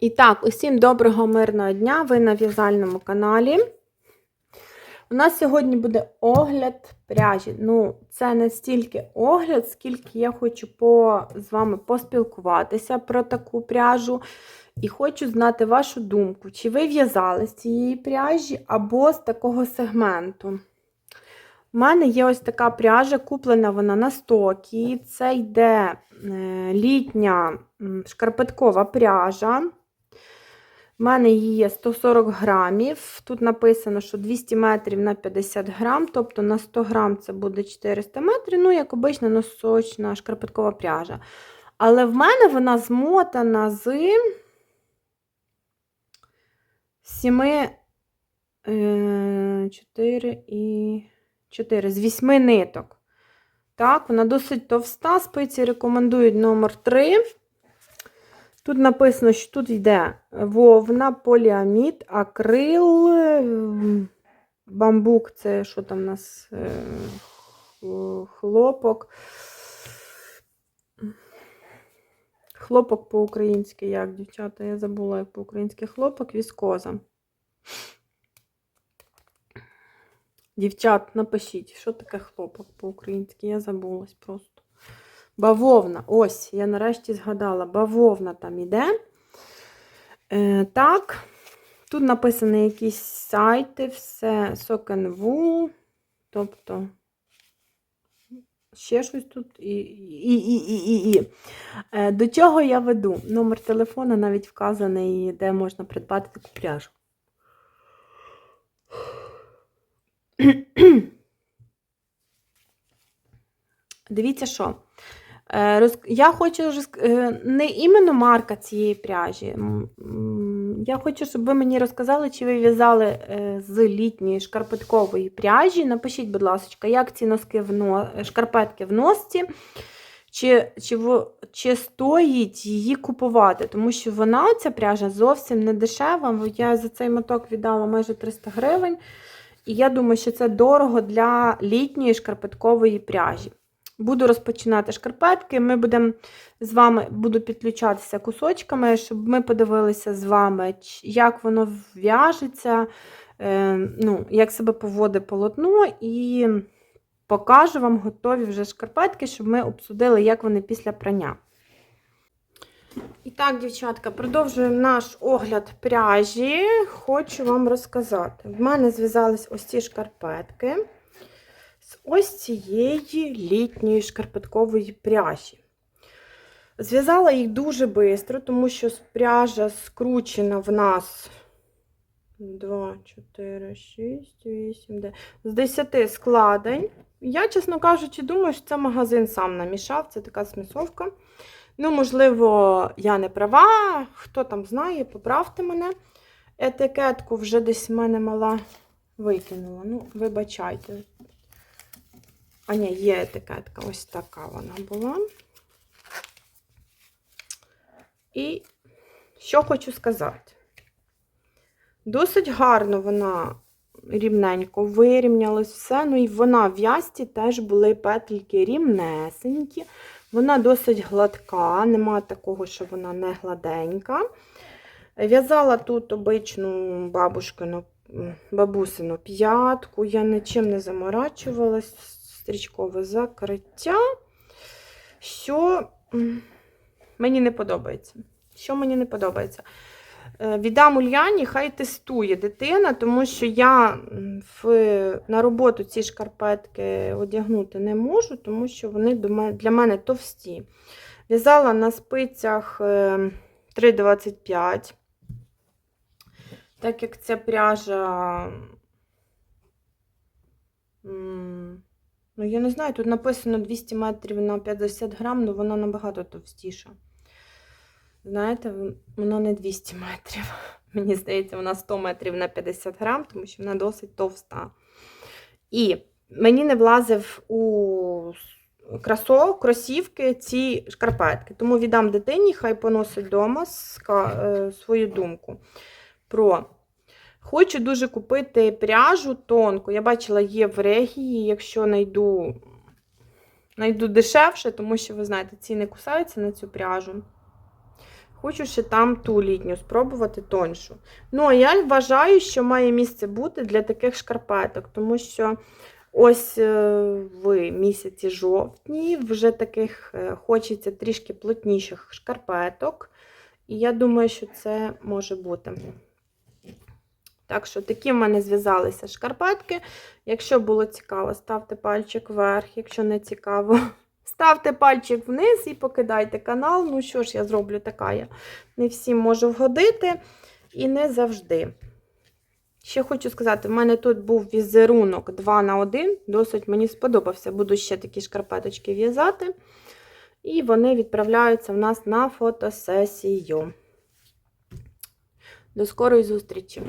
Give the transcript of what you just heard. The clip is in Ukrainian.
І так, усім доброго мирного дня! Ви на в'язальному каналі. У нас сьогодні буде огляд пряжі. Ну, це не стільки огляд, скільки я хочу по, з вами поспілкуватися про таку пряжу. І хочу знати вашу думку, чи ви в'язали з цієї пряжі або з такого сегменту. У мене є ось така пряжа, куплена вона на стокі. Це йде е, літня шкарпеткова пряжа. У мене її є 140 грамів. Тут написано, що 200 метрів на 50 грам, тобто на 100 грам це буде 400 метрів, ну, як обична носочна шкарпеткова пряжа. Але в мене вона змотана з 7, 4 і 4, з 8 ниток. Так, вона досить товста, спиці рекомендують номер 3. Тут написано, що тут йде вовна, поліамід, акрил, бамбук це що там у нас е, хлопок. Хлопок по-українськи, як, дівчата, я забула, як по-українськи хлопок, віскоза. Дівчат, напишіть, що таке хлопок по-українськи, я забулась просто. Бавовна, ось, я нарешті згадала, бавовна там іде. Е, так, тут написані якісь сайти, все Сокенву, тобто ще щось тут і, і, і, і, і. Е, до чого я веду? Номер телефона навіть вказаний, де можна придбати таку пряжу. Дивіться, що. Е, Я хочу е, не іменно марка цієї пряжі. Я хочу, щоб ви мені розказали, чи ви в'язали е, з літньої шкарпеткової пряжі. Напишіть, будь ласка, як ці носки в шкарпетки в носці, чи, чи, чи стоїть її купувати, тому що вона, ця пряжа, зовсім не дешева. Я за цей моток віддала майже 300 гривень. І я думаю, що це дорого для літньої шкарпеткової пряжі. Буду розпочинати шкарпетки. Ми будемо з вами буду підключатися кусочками, щоб ми подивилися з вами, як воно в'яжеться, е, ну, як себе поводить полотно, і покажу вам готові вже шкарпетки, щоб ми обсудили, як вони після прання. І так, дівчатка, продовжуємо наш огляд пряжі. Хочу вам розказати. В мене зв'язались ось ці шкарпетки з ось цієї літньої шкарпеткової пряжі. Зв'язала їх дуже швидко, тому що пряжа скручена в нас 2, 4, 6, 8, 9, з 10 складень. Я, чесно кажучи, думаю, що це магазин сам намішав, це така смісовка. Ну, можливо, я не права, хто там знає, поправте мене. Етикетку вже десь в мене мала викинула. Ну, вибачайте. А ні, є етикетка, ось така вона була. І що хочу сказати. Досить гарно вона рівненько вирівнялась все. Ну і вона в в'язці теж були петельки рівнесенькі. Вона досить гладка, нема такого, що вона не гладенька. В'язала тут обичну бабушкину, бабусину п'ятку, я нічим не заморачувалась, стрічкове закриття. Що мені не подобається. Що мені не подобається? Е, Віддам Ульяні, хай тестує дитина, тому що я в, на роботу ці шкарпетки одягнути не можу, тому що вони для мене товсті. В'язала на спицях е, 3,25. Так як ця пряжа. Ну, я не знаю, тут написано 200 метрів на 50 грам, але вона набагато товстіша. Знаєте, вона не 200 метрів. Мені здається, вона 100 метрів на 50 грам, тому що вона досить товста. І мені не влазив у кросов, кросівки ці шкарпетки. Тому віддам дитині, хай поносить вдома свою думку про. Хочу дуже купити пряжу тонку. Я бачила, є в регії, якщо знайду, знайду дешевше, тому що, ви знаєте, ціни кусаються на цю пряжу. хочу ще там ту літню спробувати тоншу. Ну, а я вважаю, що має місце бути для таких шкарпеток, тому що ось е, в місяці жовтні вже таких е, хочеться трішки плотніших шкарпеток. І я думаю, що це може бути. Так що такі в мене зв'язалися шкарпетки. Якщо було цікаво, ставте пальчик вверх. Якщо не цікаво, ставте пальчик вниз і покидайте канал. Ну що ж, я зроблю така. Я не всім можу вгодити і не завжди. Ще хочу сказати, в мене тут був візерунок 2 на 1. Досить мені сподобався. Буду ще такі шкарпеточки в'язати. І вони відправляються в нас на фотосесію. До скорої зустрічі!